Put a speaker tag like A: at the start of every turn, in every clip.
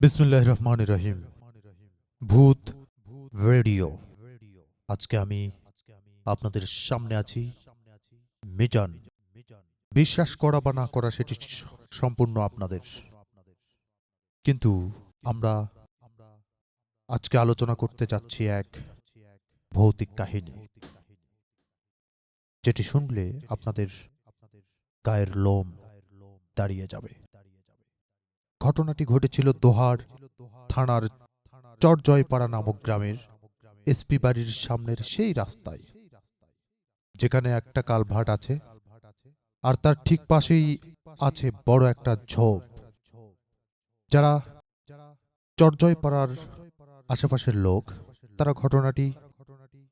A: বিসমুল্লাহ রহমান রহিম। ভূত রেডিও। আজকে আমি আপনাদের সামনে আছি মিজান। বিশ্বাস করা বা না করা সেটি সম্পূর্ণ আপনাদের। কিন্তু আমরা আজকে আলোচনা করতে যাচ্ছি এক ভৌতিক কাহিনী। যেটি শুনলে আপনাদের গায়ের লোম দাঁড়িয়ে যাবে। ঘটনাটি ঘটেছিল দোহার থানার চরজয়পাড়া নামক গ্রামের এসপি বাড়ির সামনের সেই রাস্তায়, যেখানে একটা কালভার্ট আছে আর তার ঠিক পাশেই আছে বড় একটা ঝোপ। যারা চরজয়পাড়ার আশেপাশের লোক, তারা ঘটনাটি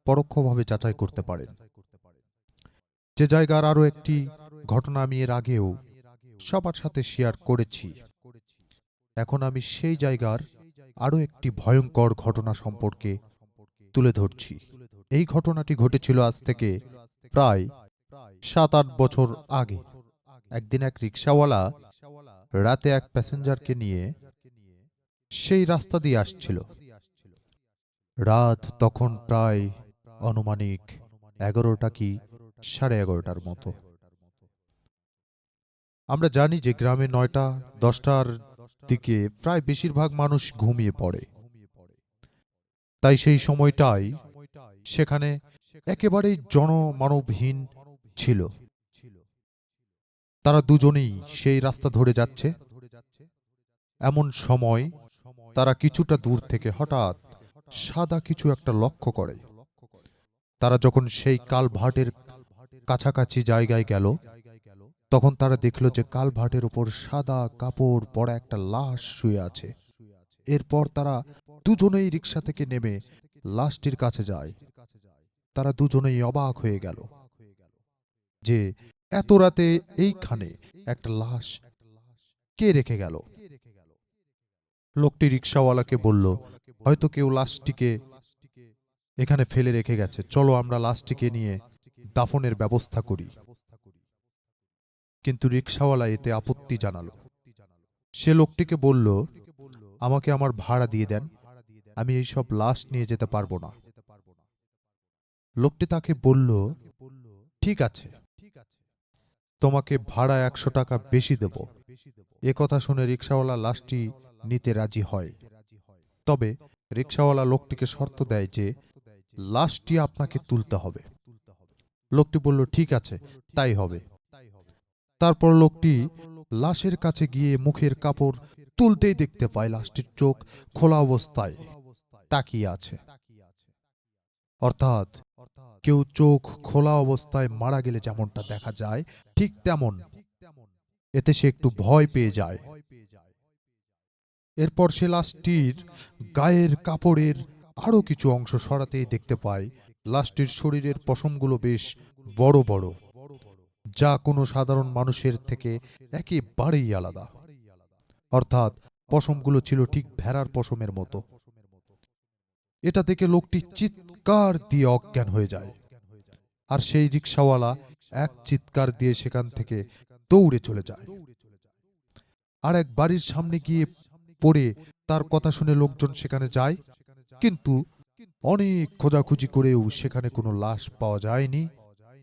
A: পরোক্ষভাবে যাচাই করতে পারেন। যে জায়গার আরও একটি ঘটনা আমি এর আগেও সবার সাথে শেয়ার করেছি। এখন আমি সেই জায়গার আরও একটি ভয়ঙ্কর ঘটনা সম্পর্কে তুলে ধরছি। এই ঘটনাটি ঘটেছিল আজ থেকে প্রায় সাত আট বছর আগে। একদিন এক রিক্সাওয়ালা রাতে এক প্যাসেঞ্জারকে নিয়ে সেই রাস্তা দিয়ে আসছিল। রাত তখন প্রায় আনুমানিক এগারোটা কি সাড়ে এগারোটার মতো। আমরা জানি যে গ্রামে নয়টা, দশটার দিকে প্রায় বেশিরভাগ মানুষ ঘুমিয়ে পড়ে। তাই সেই সময়টাই সেখানে একেবারেই জনমানবহীন ছিল। তারা দুজনেই সেই রাস্তা ধরে যাচ্ছে। এমন সময় তারা কিছুটা দূর থেকে হঠাৎ সাদা কিছু একটা লক্ষ্য করে। তারা যখন সেই কালভার্টের কাছাকাছি জায়গায় গেল তখন তারা দেখল যে কালভার্টের উপর সাদা কাপড় পরা একটা লাশ শুয়ে আছে। এরপর তারা দুজনেই রিক্সা থেকে নেমে লাশটির কাছে যায়। তারা দুজনেই অবাক হয়ে গেল যে এত রাতে এইখানে একটা লাশ কে রেখে গেল? লোকটি রিক্সাওয়ালাকে বলল, হয়তো কেউ লাশটিকে এখানে ফেলে রেখে গেছে। চলো আমরা লাশটিকে নিয়ে দাফনের ব্যবস্থা করি। কিন্তু রিক্সাওয়ালা এতে আপত্তি জানালো। সে লোকটিকে বলল, আমাকে আমার ভাড়া দিয়ে দেন, আমি এই সব লাশ নিয়ে যেতে পারব না। লোকটি তাকে বলল, ঠিক আছে, তোমাকে ভাড়া একশো টাকা বেশি দেব। এ কথা শুনে রিক্সাওয়ালা লাশটি নিতে রাজি হয়। তবে রিক্সাওয়ালা লোকটিকে শর্ত দেয় যে, লাশটি আপনাকে তুলতে হবে। লোকটি বলল, ঠিক আছে, তাই হবে। তারপর লোকটি লাশের কাছে গিয়ে মুখের কাপড় তুলতেই দেখতে পায় লাশটির চোখ খোলা অবস্থায় তাকিয়ে আছে। অর্থাৎ কেউ চোখ খোলা অবস্থায় মারা গেলে যেমনটা দেখা যায়, ঠিক তেমন। এতে সে একটু ভয় পেয়ে যায়। এরপর সে লাশটির গায়ের কাপড়ের আরও কিছু অংশ সরাতেই দেখতে পায়। লাশটির শরীরের পশমগুলো বেশ বড় বড়। যা কোনো সাধারণ মানুষের থেকে একেবারেই আলাদা। অর্থাৎ পশমগুলো ছিল ঠিক ভেড়ার পশমের মতো। এটা দেখে লোকটি চিৎকার দিয়ে অজ্ঞান হয়ে যায়। আর সেই রিক্সাওয়ালা এক চিৎকার দিয়ে সেখান থেকে দৌড়ে চলে যায়। আর এক বাড়ির সামনে গিয়ে পড়ে তার কথা শুনে লোকজন সেখানে যায়, কিন্তু অনেক খোঁজাখুঁজি করেও সেখানে কোনো লাশ পাওয়া যায়নি।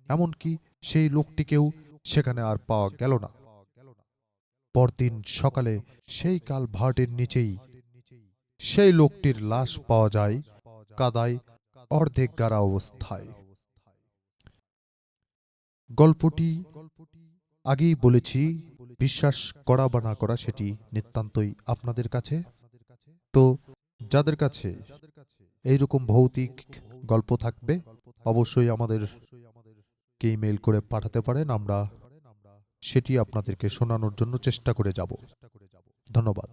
A: এমনকি সেই লোকটিকেও সেখানে আর পাওয়া গেল না। পরদিন সকালে সেই কাল ভার্টের নিচেই সেই লোকটির লাশ পাওয়া যায় কাদায় অর্ধেক গাড়া অবস্থায়। গল্পটি আগেই বলেছি, বিশ্বাস করা বা না করা সেটি নিতান্তই আপনাদের কাছে। তো যাদের কাছে এইরকম ভৌতিক গল্প থাকবে, অবশ্যই আমাদের কে ইমেল করে পাঠাতে পারেন আমরা সেটি আপনাদেরকে শোনানোর জন্য চেষ্টা করে যাব। ধন্যবাদ।